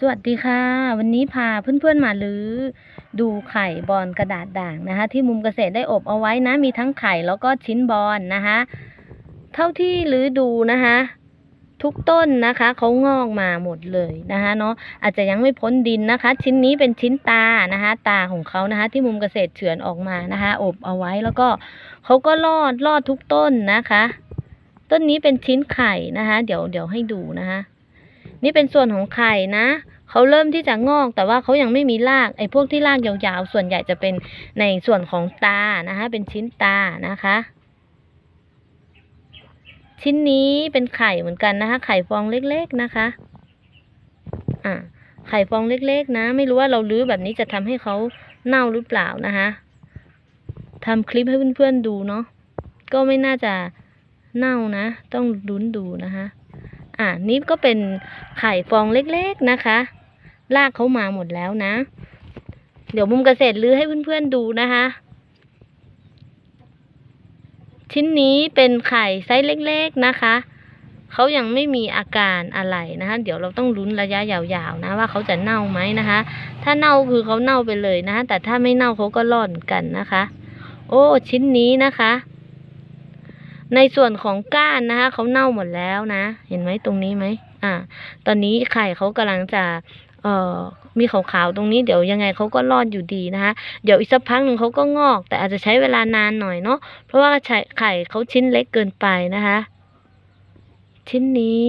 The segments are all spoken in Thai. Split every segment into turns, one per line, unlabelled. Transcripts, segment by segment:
สวัสดีค่ะ วันนี้พาเพื่อนๆมาลื้อดูไข่บอลกระดาษด่างนะคะ ที่มุมเกษตรได้อบเอาไว้นะ มีทั้งไข่แล้วก็ชิ้นบอลนะคะ เท่าที่ลื้อดูนะคะ ทุกต้นนะคะเขางอกมาหมดเลยนะคะเนาะอาจจะยังไม่พ้นดินนะคะ ชิ้นนี้เป็นชิ้นตานะคะ ตาของเขานะคะ ที่มุมเกษตรเฉือนออกมานะคะ อบเอาไว้แล้วก็เขาก็รอดรอดทุกต้นนะคะ ต้นนี้เป็นชิ้นไข่นะคะ เดี๋ยวเดี๋ยวให้ดูนะคะ นี่เป็นส่วนของไข่นะเขาเริ่มที่จะงอกแต่ว่าเขายังไม่มีรากไอ้พวกที่รากยาวๆ ส่วนใหญ่จะเป็นในส่วนของตานะคะ เป็นชิ้นตานะคะ ชิ้นนี้เป็นไข่เหมือนกันนะคะ ไข่ฟองเล็กๆนะคะอ่าไข่ฟองเล็กๆ นะ ไม่รู้ว่าเราลื้อแบบนี้จะทำให้เขาเน่าหรือเปล่านะคะทำคลิปให้เพื่อนๆดูเนาะก็ไม่น่าจะเน่านะ ต้องลุ้นดูนะคะ อ่านี่ก็เป็นไข่ฟองเล็กๆนะคะ ลากเขามาหมดแล้วนะ เดี๋ยวมุมเกษตรลื้อให้เพื่อนๆดูนะคะ ชิ้นนี้เป็นไข่ไซส์เล็กๆนะคะเขายังไม่มีอาการอะไรนะคะ เดี๋ยวเราต้องลุ้นระยะยาวๆนะ ว่าเขาจะเน่าไหมนะคะ ถ้าเน่าคือเขาเน่าไปเลยนะคะแต่ถ้าไม่เน่าเขาก็รอดเหมือนกันนะคะ โอ้ชิ้นนี้นะคะ ในส่วนของก้านนะคะเขาเน่าหมดแล้วนะ เห็นไหมตรงนี้ไหมอ่า ตอนนี้ไข่เขากำลังจะเอ่อมีขาวๆตรงนี้เดี๋ยวยังไงเขาก็รอดอยู่ดีนะคะ เดี๋ยวอีกสักพักหนึ่งเขาก็งอก แต่อาจจะใช้เวลานานหน่อยเนาะเพราะว่าไข่ไข่เขาชิ้นเล็กเกินไปนะคะ ชิ้นนี้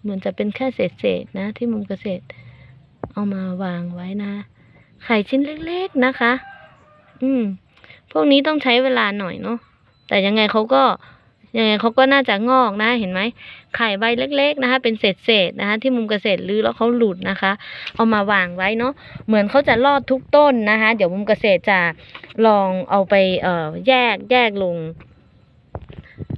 เหมือนจะเป็นแค่เศษๆนะ ที่มุมเกษตร เอามาวางไว้นะ ไข่ชิ้นเล็กๆนะคะ อืม พวกนี้ต้องใช้เวลาหน่อยเนาะแต่ยังไงเขาก็ยังไงเขาก็น่าจะงอกนะเห็นไหมไข่ใบเล็ก ๆนะคะ เป็นเศษๆนะคะที่มุมเกษตรลื้อแล้วเขาหลุดนะคะ เอามาวางไว้เนาะเหมือนเขาจะรอดทุกต้นนะคะ เดี๋ยวมุมเกษตรจะลองเอาไปเอ่อแยกแยกลง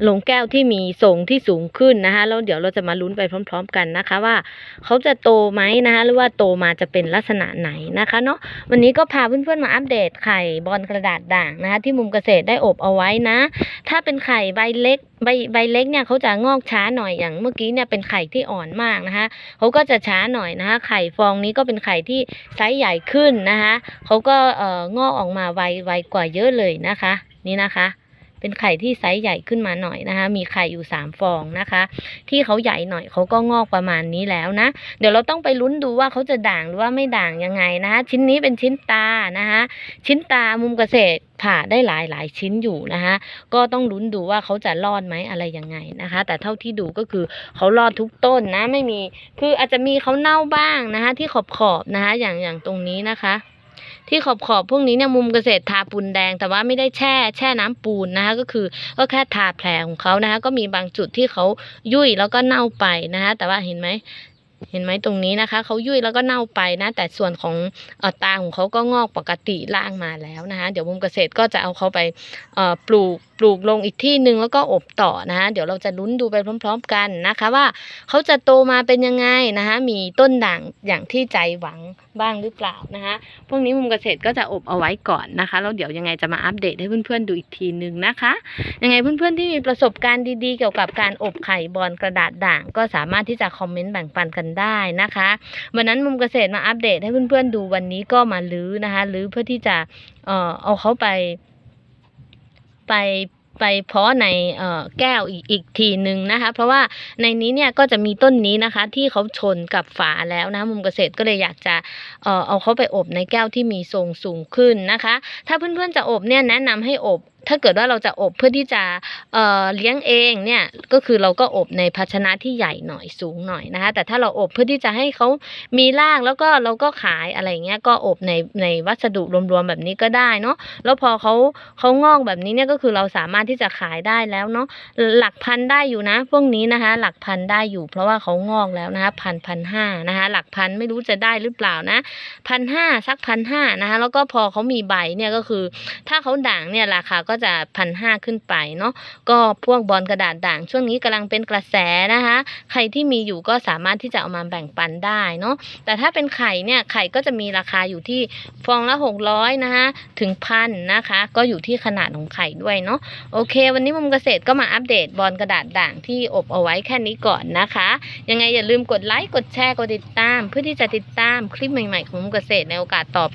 ลงแก้วที่มีทรงที่สูงขึ้นนะคะแล้วเดี๋ยวเราจะมาลุ้นไปพร้อม ๆ กันนะคะว่าเขาจะโตไหมนะคะหรือว่าโตมาจะเป็นลักษณะไหนนะคะเนาะวันนี้ก็พาเพื่อนๆมาอัปเดตไข่บอลกระดาษด่างนะคะที่มุมเกษตรได้อบเอาไว้นะ ถ้าเป็นไข่ใบเล็กใบใบเล็กเนี่ยเขาจะงอกช้าหน่อยอย่างเมื่อกี้เนี่ยเป็นไข่ที่อ่อนมากนะคะเขาก็จะช้าหน่อยนะคะไข่ฟองนี้ก็เป็นไข่ที่ไซส์ใหญ่ขึ้นนะคะเขาก็เอ่องอกออกมาไวไวกว่าเยอะเลยนะคะ นี่นะคะ เป็นไข่ที่ไซส์ใหญ่ขึ้นมาหน่อยนะคะ มีไข่อยู่สามฟองนะคะ ที่เขาใหญ่หน่อยเขาก็งอกประมาณนี้แล้วนะ เดี๋ยวเราต้องไปลุ้นดูว่าเขาจะด่างหรือว่าไม่ด่างยังไงนะคะ ชิ้นนี้เป็นชิ้นตานะคะชิ้นตามุมเกษตรผ่าได้หลายหลายชิ้นอยู่นะคะก็ต้องลุ้นดูว่าเขาจะรอดไหมอะไรยังไงนะคะ แต่เท่าที่ดูก็คือเขารอดทุกต้นนะไม่มี คืออาจจะมีเขาเน่าบ้างนะคะ ที่ขอบขอบนะคะ อย่างอย่างตรงนี้นะคะ ที่ขอบขอบพวกนี้เนี่ยมุมเกษตรทาปูนแดง แต่ว่าไม่ได้แช่แช่น้ำปูนนะคะก็คือก็แค่ทาแผลของเขานะคะก็มีบางจุดที่เขายุ่ยแล้วก็เน่าไปนะคะแต่ว่าเห็นไหม เห็นไหมตรงนี้นะคะเขายุ่ยแล้วก็เน่าไปนะ แต่ส่วนของออตาของเขาก็งอกปกติล่างมาแล้วนะคะเดี๋ยวมุมเกษตรก็จะเอาเขาไปปลูกปลูกลงอีกที่หนึ่งแล้วก็อบต่อนะคะเดี๋ยวเราจะลุ้นดูไปพร้อม ๆ กันนะคะว่าเขาจะโตมาเป็นยังไงนะคะมีต้นด่างอย่างที่ใจหวังบ้างหรือเปล่านะคะพวกนี้มุมเกษตรก็จะอบเอาไว้ก่อนนะคะแล้วเดี๋ยวยังไงจะมาอัปเดตให้เพื่อนๆดูอีกทีหนึ่งนะคะยังไงเพื่อนๆที่มีประสบการณ์ดีๆ เกี่ยวกับการอบไข่บอลกระดาษด่าง ก็สามารถที่จะคอมเมนต์แบ่งปันกันได้นะคะ วันนั้นมุมเกษตรมาอัปเดตให้เพื่อนๆดูวันนี้ก็มาลื้อนะคะลื้อเพื่อที่จะเอ่อเอาเขาไป ไปไปเพาะในเอ่อแก้วอีกอีกทีหนึ่งนะคะ เพราะว่าในนี้เนี่ยก็จะมีต้นนี้นะคะ ที่เขาชนกับฝาแล้วนะมุมเกษตรก็เลยอยากจะเอ่อเอาเขาไปอบในแก้วที่มีทรงสูงขึ้นนะคะ ถ้าเพื่อนๆจะอบเนี่ยแนะนำให้อบ ถ้าเกิดว่าเราจะอบเพื่อที่จะเอ่อเลี้ยงเองเนี่ยก็คือเราก็อบในภาชนะที่ใหญ่หน่อยสูงหน่อยนะคะแต่ถ้าเราอบเพื่อที่จะให้เขามีรากแล้วก็เราก็ขายอะไรเงี้ยก็อบในในวัสดุรวมๆแบบนี้ก็ได้เนาะแล้วพอเขาเขางอกแบบนี้เนี่ยก็คือเราสามารถที่จะขายได้แล้วเนาะหลักพันได้อยู่นะ พวกนี้นะคะ หลักพันได้อยู่เพราะว่าเขางอกแล้วนะคะพันพันห้านะคะหลักพันไม่รู้จะได้หรือเปล่านะพันห้าสักพันห้านะคะแล้วก็พอเขามีใบเนี่ยก็คือ ถ้าเขาด่างเนี่ยราคาก็ก็จะพันห้าขึ้นไปเนาะก็พวกบอลกระดาษด่าง ช่วงนี้กำลังเป็นกระแสนะคะ ใครที่มีอยู่ก็สามารถที่จะเอามาแบ่งปันได้เนาะแต่ถ้าเป็นไข่เนี่ยไข่ก็จะมีราคาอยู่ที่ฟองละหกร้อยนะคะถึงพันนะคะ ก็อยู่ที่ขนาดของไข่ด้วยเนาะโอเค วันนี้มุมเกษตรก็มาอัปเดตบอลกระดาษด่างที่อบเอาไว้แค่นี้ก่อนนะคะ ยังไงอย่าลืมกดไลค์กดแชร์กดติดตาม เพื่อที่จะติดตามคลิปใหม่ๆของมุมเกษตรในโอกาสต่อไป